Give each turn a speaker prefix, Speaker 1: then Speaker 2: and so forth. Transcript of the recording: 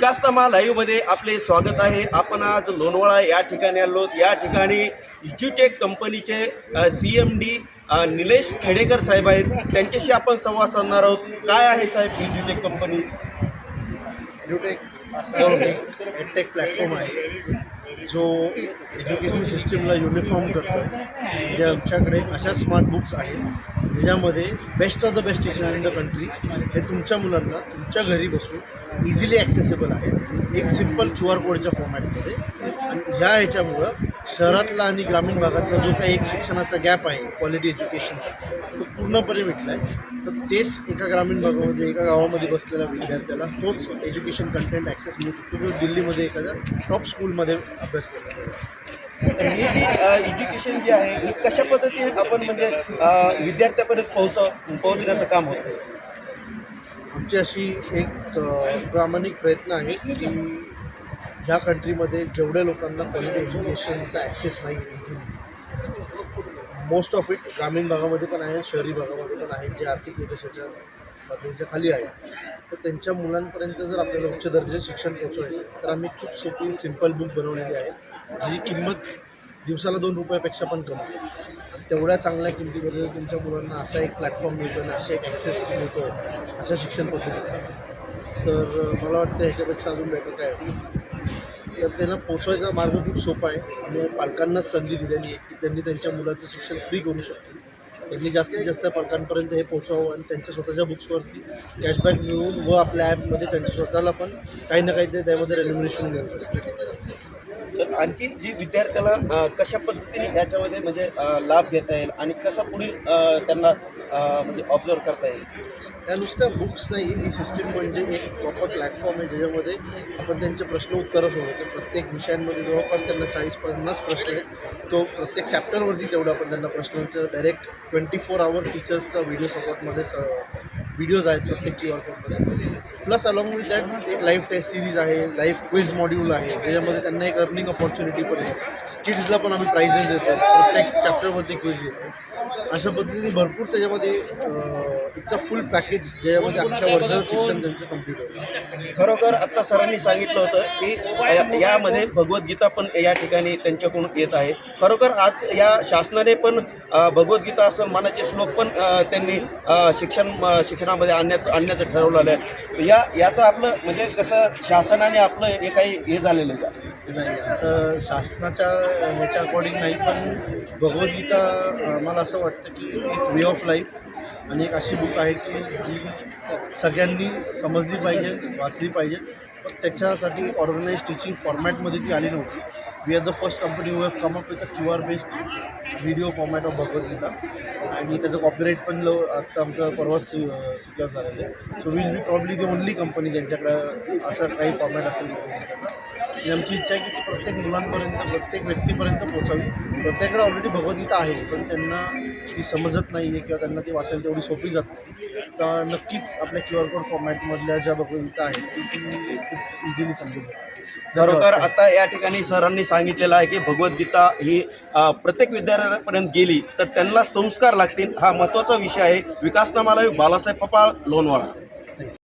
Speaker 1: विकासनामा लाईव्हमध्ये आपले स्वागत आहे. आपण आज लोणवळा या ठिकाणी आलो. या ठिकाणी इज्युटेक कंपनीचे C M D Nilesh Khedekar साहेब आहेत. त्यांच्याशी आपण संवाद साधणार आहोत. काय आहे साहेब इज्युटेक कंपनी?
Speaker 2: एड्युटेक असा एडटेक प्लॅटफॉर्म आहे. जो एज्युकेशन सिस्टीमला युनिफॉर्म करतो म्हणजे आमच्याकडे अशा स्मार्ट बुक्स आहेत. ह्याच्यामध्ये best of the best teacher in the country हे तुमच्या मुलांना तुमच्या घरी बसून इझिली ॲक्सेसेबल आहेत. एक सिंपल क्यू आर कोडच्या फॉर्मॅटमध्ये आणि ह्या ह्याच्यामुळं शहरातला आणि ग्रामीण भागातला जो काही एक शिक्षणाचा गॅप आहे क्वालिटी एज्युकेशनचा तो पूर्णपणे मिटला आहे तर तेच एका ग्रामीण भागामध्ये एका गावामध्ये बसलेल्या विद्यार्थ्याला तोच एज्युकेशन कंटेंट ॲक्सेस मिळू शकतो. जो दिल्लीमध्ये एखाद्या टॉप स्कूलमध्ये अभ्यास केला जातो
Speaker 1: तर ही जी एज्युकेशन जी आहे ही कशा पद्धतीने आपण म्हणजे विद्यार्थ्यापर्यंत पोहोच पोहोचण्याचं काम होतं?
Speaker 2: आमची अशी एक प्रामाणिक प्रयत्न आहे की ह्या कंट्रीमध्ये जेवढ्या लोकांना क्वालिटी एज्युकेशनचा ॲक्सेस नाही इझिली मोस्ट ऑफ इट ग्रामीण भागामध्ये पण आहे शहरी भागामध्ये पण आहे जे आर्थिक विकासाच्या पातळीच्या खाली आहे. तर त्यांच्या मुलांपर्यंत जर आपल्याला उच्च दर्जाचे शिक्षण पोहोचवायचं तर आम्ही खूप सोपी सिंपल बुक बनवलेली आहे. जी किंमत दिवसाला दोन रुपयापेक्षा पण कमी. तेवढ्या चांगल्या किमतीमध्ये तुमच्या मुलांना असा एक प्लॅटफॉर्म मिळतो आणि असा एक ॲक्सेस मिळतो अशा शिक्षण पद्धतीचा. तर मला वाटतं ह्याच्यापेक्षा अजून बेटर काय असेल. तर त्यांना पोचवायचा मार्ग खूप सोपा आहे. आणि पालकांना संधी दिलेली आहे की त्यांनी त्यांच्या मुलाचं शिक्षण फ्री करू शकतील. त्यांनी जास्तीत जास्त पालकांपर्यंत हे पोचावं आणि त्यांच्या स्वतःच्या बुक्सवरती कॅशबॅक मिळवून व आपल्या ॲपमध्ये त्यांच्या स्वतःला पण काही ना काही ते त्यामध्ये रेल्युमिनेशन मिळू शकते
Speaker 1: तर आणखी जी विद्यार्थ्याला कशा पद्धतीने याच्यामध्ये म्हणजे लाभ घेता येईल आणि कसा पुढील त्यांना म्हणजे ऑब्झर्व करता येईल?
Speaker 2: त्या नुसत्या बुक्स नाही ही सिस्टीम म्हणजे एक प्रॉपर प्लॅटफॉर्म आहे ज्याच्यामध्ये आपण त्यांचे प्रश्न उत्तरं सोडवतो. प्रत्येक विषयांमध्ये जवळपास त्यांना चाळीस पन्नास प्रश्न आहेत. तो प्रत्येक चॅप्टरवरती तेवढं आपण त्यांना प्रश्नांचं डायरेक्ट ट्वेंटी फोर आवर टीचर्सचा व्हिडिओ सपोर्टमध्ये व्हिडिओज आहेत प्रत्येक क्यू आर कोडमध्ये प्लस अलॉंग विथ दॅट एक लाईव्ह टेस्ट सिरीज आहे लाईव्ह क्विज मॉड्यूल आहे ज्याच्यामध्ये त्यांना एक अर्निंग ऑपॉर्च्युनिटी पण आहे. स्किल्सला पण आम्ही प्राइजेस देतो प्रत्येक चॅप्टरवरती क्विज घेतो. अशा पद्धतीने भरपूर त्याच्यामध्ये इट्स अ फुल पॅकेज ज्याच्यामध्ये अख्ख्या वर्षाचं शिक्षण त्यांचं कंप्लीट होतं.
Speaker 1: खरोखर आता सरांनी सांगितलं होतं की या- यामध्ये भगवद्गीता पण या ठिकाणी त्यांच्याकडून येत आहे. खरोखर आज या शासनाने पण भगवद्गीता असं मनाचे श्लोक पण त्यांनी शिक्षण शिक्षणामध्ये आणण्याचं आणण्याचं ठरवलेलं आहे. या याचं आपलं म्हणजे कसं शासनाने आपलं हे काही हे झालेलं आहे का?
Speaker 2: नाही असं शासनाच्या ह्याच्या अकॉर्डिंग नाही पण भगवद्गीता मला असं वाटतं की एक वे ऑफ लाईफ आणि एक अशी बुक आहे की जी सगळ्यांनी समजली पाहिजे वाचली पाहिजे. पण त्याच्यासाठी ऑर्गनाईज टीचिंग फॉर्मॅटमध्ये ती आली नव्हती. We are the first company who have come up with a Q R based video format of Bhagavad Gita आणि त्याचं कॉपीराईट पण लव आता आमचं परवाच सिक्युअर झालेलं आहे. So will be probably the only company ज्यांच्याकडं असं काही फॉर्मॅट असेल आणि आमची इच्छा आहे की ती प्रत्येक मुलांपर्यंत प्रत्येक व्यक्तीपर्यंत पोहोचावी. प्रत्येकाकडे ऑलरेडी भगवद्गीता आहे पण त्यांना ती समजत नाही आहे किंवा त्यांना ती वाचायला तेवढी सोपी जात नाही. तर नक्कीच आपल्या क्यू आर कोड फॉर्मॅटमधल्या ज्या भगवद्गीता आहेत ती खूप इझिली समजून जातात
Speaker 1: खरोखर आता या ठिकाणी सरांनी सांगितलेलं आहे की भगवद्गीता ही प्रत्येक विद्यार्थ्यापर्यंत गेली तर त्यांना संस्कार लागतील हा महत्त्वाचा विषय आहे. विकासनामाला बालासाहेब पपाळ लोणवाडा.